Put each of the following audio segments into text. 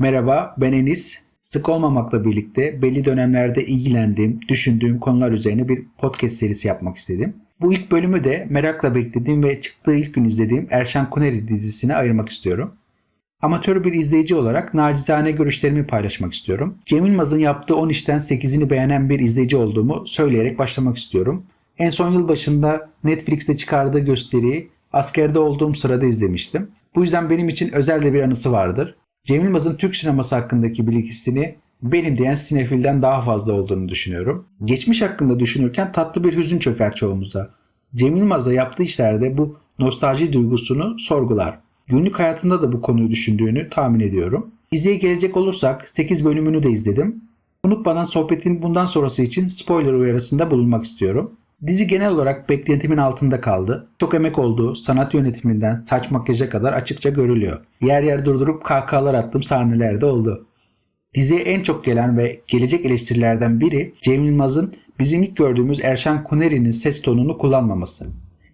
Merhaba, ben Enis. Sık olmamakla birlikte belli dönemlerde ilgilendiğim, düşündüğüm konular üzerine bir podcast serisi yapmak istedim. Bu ilk bölümü de merakla beklediğim ve çıktığı ilk gün izlediğim Erşan Kuneri dizisine ayırmak istiyorum. Amatör bir izleyici olarak nacizane görüşlerimi paylaşmak istiyorum. Cem Yılmaz'ın yaptığı 10 işten 8'ini beğenen bir izleyici olduğumu söyleyerek başlamak istiyorum. En son yıl başında Netflix'te çıkardığı gösteriyi askerde olduğum sırada izlemiştim. Bu yüzden benim için özel de bir anısı vardır. Cem Yılmaz'ın Türk sineması hakkındaki bilgisini benim diyen sinefilden daha fazla olduğunu düşünüyorum. Geçmiş hakkında düşünürken tatlı bir hüzün çöker çoğumuza. Cem Yılmaz'la yaptığı işlerde bu nostalji duygusunu sorgular. Günlük hayatında da bu konuyu düşündüğünü tahmin ediyorum. Diziye gelecek olursak 8 bölümünü de izledim. Unutmadan sohbetin bundan sonrası için spoiler uyarısında bulunmak istiyorum. Dizi genel olarak beklentimin altında kaldı. Çok emek olduğu sanat yönetiminden saç makyaja kadar açıkça görülüyor. Yer yer durdurup kahkahalar attığım sahneler de oldu. Diziye en çok gelen ve gelecek eleştirilerden biri Cem Yılmaz'ın bizim ilk gördüğümüz Erşan Kuneri'nin ses tonunu kullanmaması.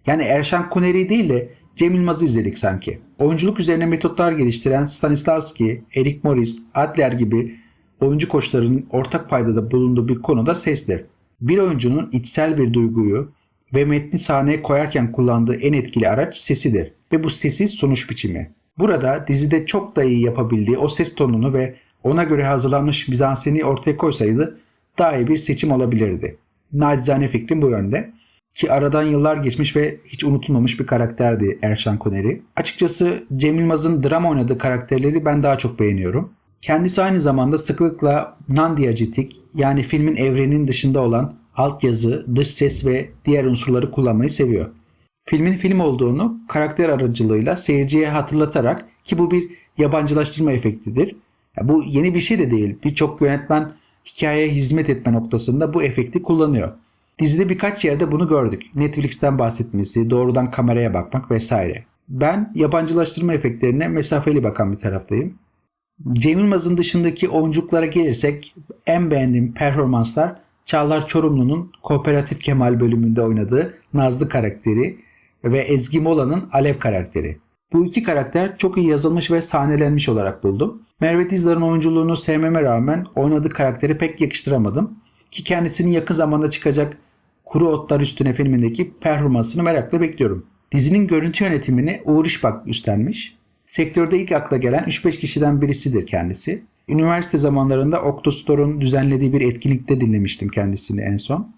Yani Erşan Kuneri değil de Cem Yılmaz'ı izledik sanki. Oyunculuk üzerine metotlar geliştiren Stanislavski, Erik Morris, Adler gibi oyuncu koçlarının ortak paydada bulunduğu bir konuda sestir. Bir oyuncunun içsel bir duyguyu ve metni sahneye koyarken kullandığı en etkili araç sesidir ve bu sesi sonuç biçimi. Burada dizide çok da iyi yapabildiği o ses tonunu ve ona göre hazırlanmış mizanseni ortaya koysaydı daha iyi bir seçim olabilirdi. Nacizane fikrim bu yönde. Ki aradan yıllar geçmiş ve hiç unutulmamış bir karakterdi Erşan Kuneri. Açıkçası Cem Yılmaz'ın drama oynadığı karakterleri ben daha çok beğeniyorum. Kendisi aynı zamanda sıklıkla non-diegetik yani filmin evreninin dışında olan altyazı, dış ses ve diğer unsurları kullanmayı seviyor. Filmin film olduğunu karakter aracılığıyla seyirciye hatırlatarak ki bu bir yabancılaştırma efektidir. Ya bu yeni bir şey de değil. Birçok yönetmen hikayeye hizmet etme noktasında bu efekti kullanıyor. Dizide birkaç yerde bunu gördük. Netflix'ten bahsetmesi, doğrudan kameraya bakmak vesaire. Ben yabancılaştırma efektlerine mesafeli bakan bir taraftayım. Cem Yılmaz'ın dışındaki oyunculuklara gelirsek en beğendiğim performanslar Çağlar Çorumlu'nun Kooperatif Kemal bölümünde oynadığı Nazlı karakteri ve Ezgi Mola'nın Alev karakteri. Bu iki karakter çok iyi yazılmış ve sahnelenmiş olarak buldum. Merve Dizdar'ın oyunculuğunu sevmeme rağmen oynadığı karakteri pek yakıştıramadım. Ki kendisinin yakın zamanda çıkacak Kuru Otlar Üstüne filmindeki performansını merakla bekliyorum. Dizinin görüntü yönetimini Uğur İşbak üstlenmiş. Sektörde ilk akla gelen 3-5 kişiden birisidir kendisi. Üniversite zamanlarında Octostor'un düzenlediği bir etkinlikte dinlemiştim kendisini en son.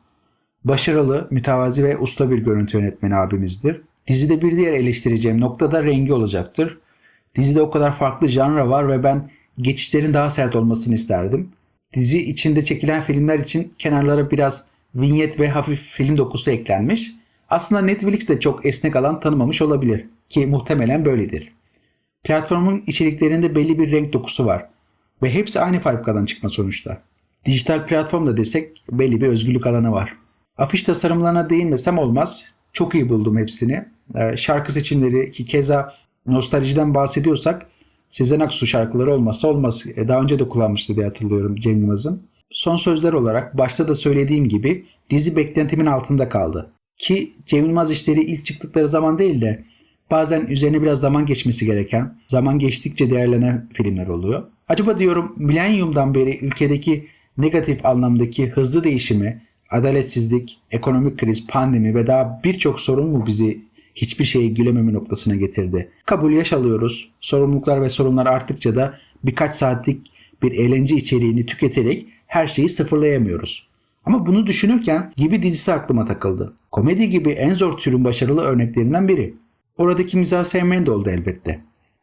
Başarılı, mütevazi ve usta bir görüntü yönetmeni abimizdir. Dizide bir diğer eleştireceğim nokta da rengi olacaktır. Dizide o kadar farklı janra var ve ben geçişlerin daha sert olmasını isterdim. Dizi içinde çekilen filmler için kenarlara biraz vinyet ve hafif film dokusu eklenmiş. Aslında Netflix de çok esnek alan tanımamış olabilir ki muhtemelen böyledir. Platformun içeriklerinde belli bir renk dokusu var ve hepsi aynı fabrikadan çıkma sonuçta. Dijital platformda desek belli bir özgürlük alanı var. Afiş tasarımlarına değinmesem olmaz. Çok iyi buldum hepsini. Ee, şarkı seçimleri ki keza nostaljiden bahsediyorsak Sezen Aksu şarkıları olmazsa olmaz. E, daha önce de kullanmıştı diye hatırlıyorum Cem Yılmaz'ın. Son sözler olarak başta da söylediğim gibi dizi beklentimin altında kaldı. Ki Cem Yılmaz işleri ilk çıktıkları zaman değil de bazen üzerine biraz zaman geçmesi gereken, zaman geçtikçe değerlenen filmler oluyor. Acaba diyorum milenyumdan beri ülkedeki negatif anlamdaki hızlı değişimi, adaletsizlik, ekonomik kriz, pandemi ve daha birçok sorun mu bizi hiçbir şeyi gülememe noktasına getirdi? Kabul yaş alıyoruz. Sorumluluklar ve sorunlar arttıkça da birkaç saatlik bir eğlence içeriğini tüketerek her şeyi sıfırlayamıyoruz. Ama bunu düşünürken gibi dizisi aklıma takıldı. Komedi gibi en zor türün başarılı örneklerinden biri. Oradaki mizah sevmeyen de oldu elbette.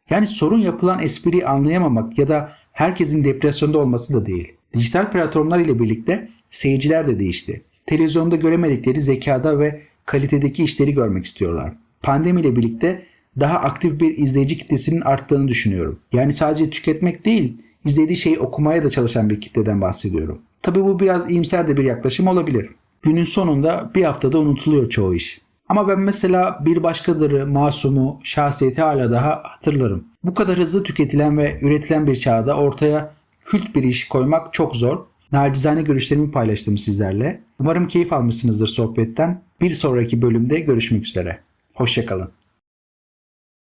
Yani sorun yapılan espriyi anlayamamak ya da herkesin depresyonda olması da değil. Dijital platformlar ile birlikte seyirciler de değişti. Televizyonda göremedikleri zekada ve kalitedeki işleri görmek istiyorlar. Pandemi ile birlikte daha aktif bir izleyici kitlesinin arttığını düşünüyorum. Yani sadece tüketmek değil, izlediği şeyi okumaya da çalışan bir kitleden bahsediyorum. Tabi bu biraz iyimser de bir yaklaşım olabilir. Günün sonunda bir haftada unutuluyor çoğu iş. Ama ben mesela bir başkadırı, masumu, şahsiyeti hala daha hatırlarım. Bu kadar hızlı tüketilen ve üretilen bir çağda ortaya kült bir iş koymak çok zor. Nacizane görüşlerimi paylaştım sizlerle. Umarım keyif almışsınızdır sohbetten. Bir sonraki bölümde görüşmek üzere. Hoşçakalın.